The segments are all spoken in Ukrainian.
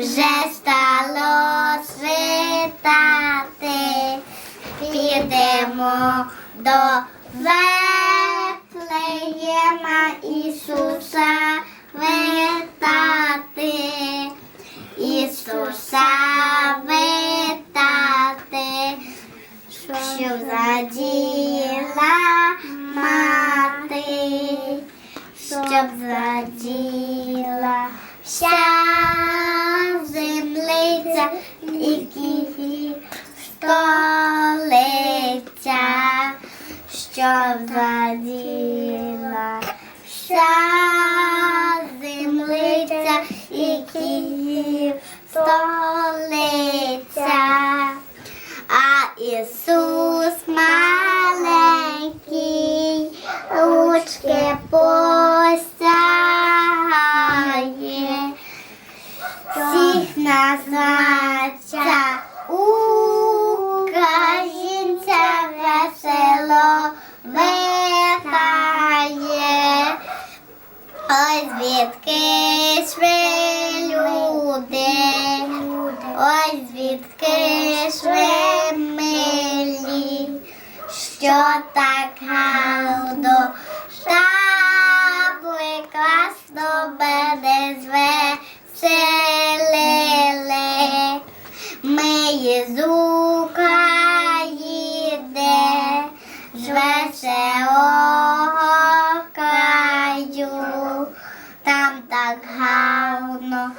вже стало світати, підемо до Вифлеєма Ісуса витати, Ісуса витати, щоб заділа мати, щоб заділа землиця і столиця, що заділа веселого краю, там так гарно.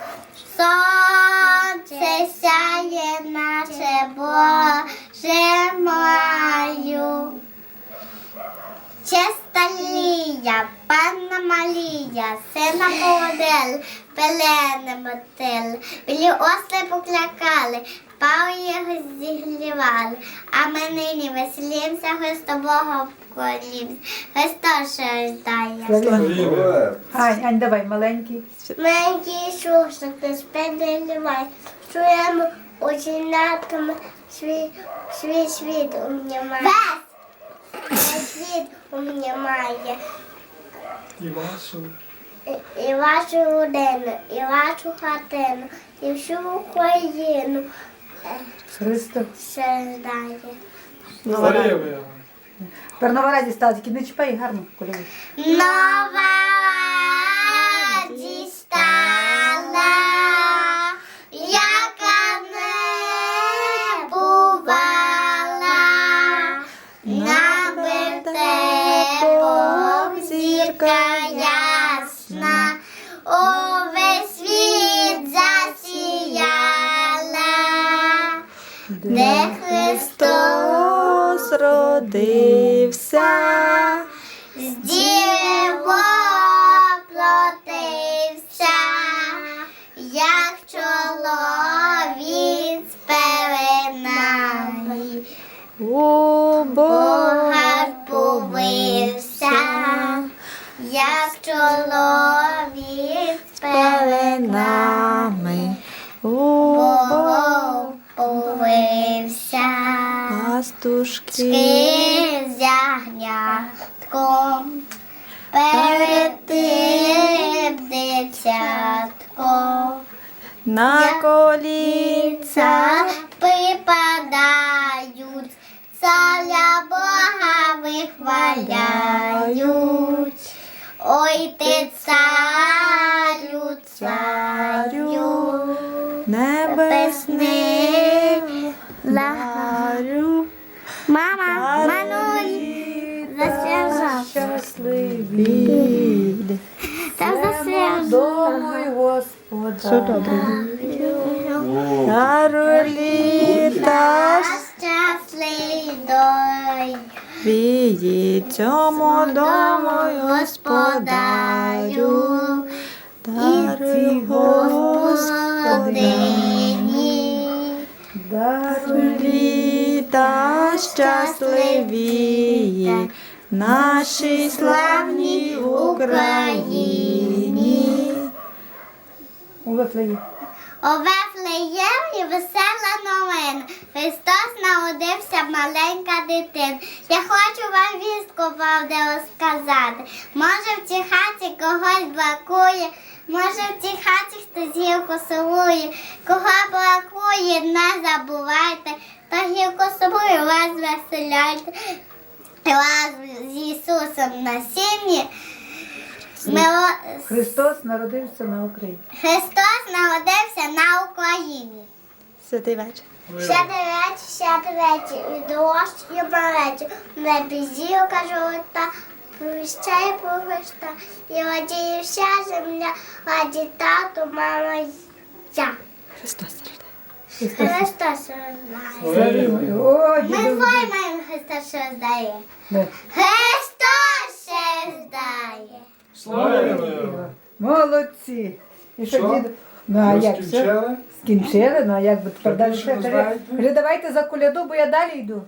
Сонце сяє, наше Боже маю. Честа Лія, панна Марія, сина Поводил, пелени мотили, білі осли поклякали, пау його зігрівали, а ми нині веселімся, Христового колімся, Христос рождає. Ань, Ань, давай, маленький. Маленький Ісусик, ти спеделівай, чуємо оченятами свій, свій світ умнімає. Весь світ умнімає. І вашу. І, і вашу родину, і вашу хатину, і всю Україну Христо. нова радість стала, тільки не чіпай гарно, коли. Нова родився. з діво плотився, як чоловік з пеленами, Бога повився, як чоловік з пеленами, пастушки. Ски з ягнятком, перед тим дитятком, На ліца припадають, царя Бога вихваляють. Ой ти царю, царю, небесний лагарю. Мама, Мануль, засвяжав. Щасливі. Там засвяжав. Дому й Господа. Добре. Щасливий вії цьому дому й господарю. Даруй, Господині. Щасливі, нашій славній Україні. У Вифлеї. У Вифлеємі весела новина. Христос народився маленька дитина. Я хочу вам вістку правдиву сказати. Може в цій хаті когось бракує, Може в цій хаті хтось гілку силує, кого бракує, не забувайте, та гілку силує вас веселяйте. Вас з Ісусом на сім'ї. Мило- Христос народився на Україні. Христос народився на Україні. Святий вечір. Сяде вечір, сяде вечір, і дощ, і малечі. Не бізілка жовта, повіщає про Христа. І радіє вся земля, раді тату, мама, я. Христос Христос. Христос роздає. Ми діду. маємо Христа, що роздає. Да. Христос ще роздає. Славімо. Молодці. І що, Що? діду? Ну, а як все? скінчили? Скінчили, ну а як би тепер далі? кажи, давайте за коляду, бо я далі йду.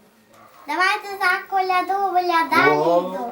Давайте за коляду, бо я далі йду.